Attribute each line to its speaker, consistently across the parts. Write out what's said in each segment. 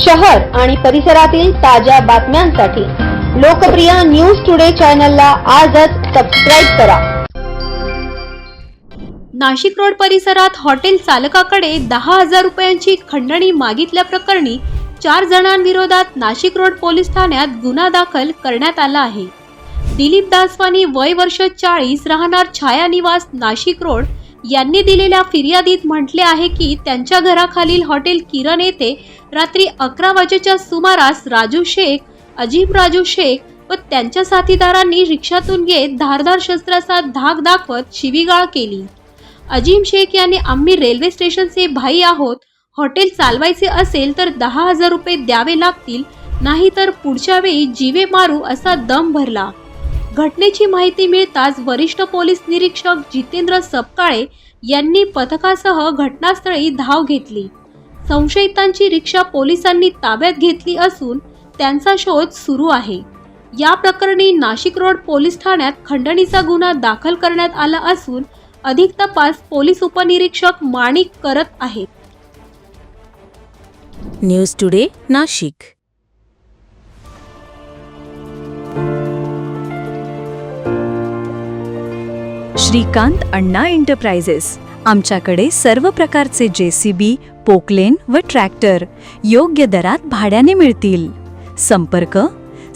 Speaker 1: शहर आणि परिसरातील ताज्या बातम्यांसाठी लोकप्रिय न्यूज टुडे चॅनलला आजच सबस्क्राईब करा.
Speaker 2: नाशिक रोड परिसरात हॉटेल चालकाकडे दहा हजार रुपयांची खंडणी मागितल्याप्रकरणी चार जणांविरोधात नाशिक रोड पोलीस ठाण्यात गुन्हा दाखल करण्यात आला आहे. दिलीप दासवानी वय वर्ष चाळीस राहणार छाया निवास नाशिक रोड यांनी दिलेल्या फिर्यादीत म्हटले आहे की त्यांच्या घराखालील हॉटेल किरण येथे रात्री अकरा वाजेच्या सुमारास राजू शेख अजीम राजू शेख व त्यांच्या साथीदारांनी रिक्षातून घेत धारदार शस्त्राचा धाक दाखवत शिवीगाळ केली. अजीम शेख यांनी आम्ही रेल्वे स्टेशनचे भाई आहोत. हॉटेल चालवायचे असेल तर दहा हजार रुपये द्यावे लागतील. नाहीतर पुढच्या वेळी जीवे मारू असा दम भरला. घटनेची माहिती मिळताच वरिष्ठ पोलीस निरीक्षक जितेंद्र सपकाळे यांनी पथकासह घटनास्थळी धाव घेतली. संशयितांची रिक्षा पोलिसांनी ताब्यात घेतली असून त्यांचा शोध सुरू आहे. या प्रकरणी नाशिक रोड पोलीस ठाण्यात खंडणीचा गुन्हा दाखल करण्यात आला असून अधिक तपास पोलीस उपनिरीक्षक माणिक करत आहेत.
Speaker 3: News today Nashik. Shrikant Anna enterprises आमच्याकडे सर्व प्रकारचे जे सी बी पोकलेन व ट्रॅक्टर योग्य दरात भाड्याने मिळतील. संपर्क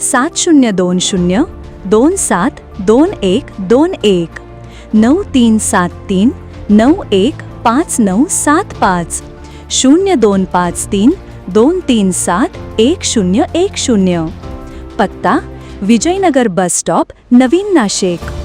Speaker 3: सात शून्य दोन शून्य दोन सात दोन एक दोन एक. नऊ तीन सात तीन नऊ एक पाच नऊ सात पाच. शून्य दोन पाच तीन दोन तीन सात एक शून्य एक शून्य. पत्ता विजयनगर बस स्टॉप नवीन नाशिक.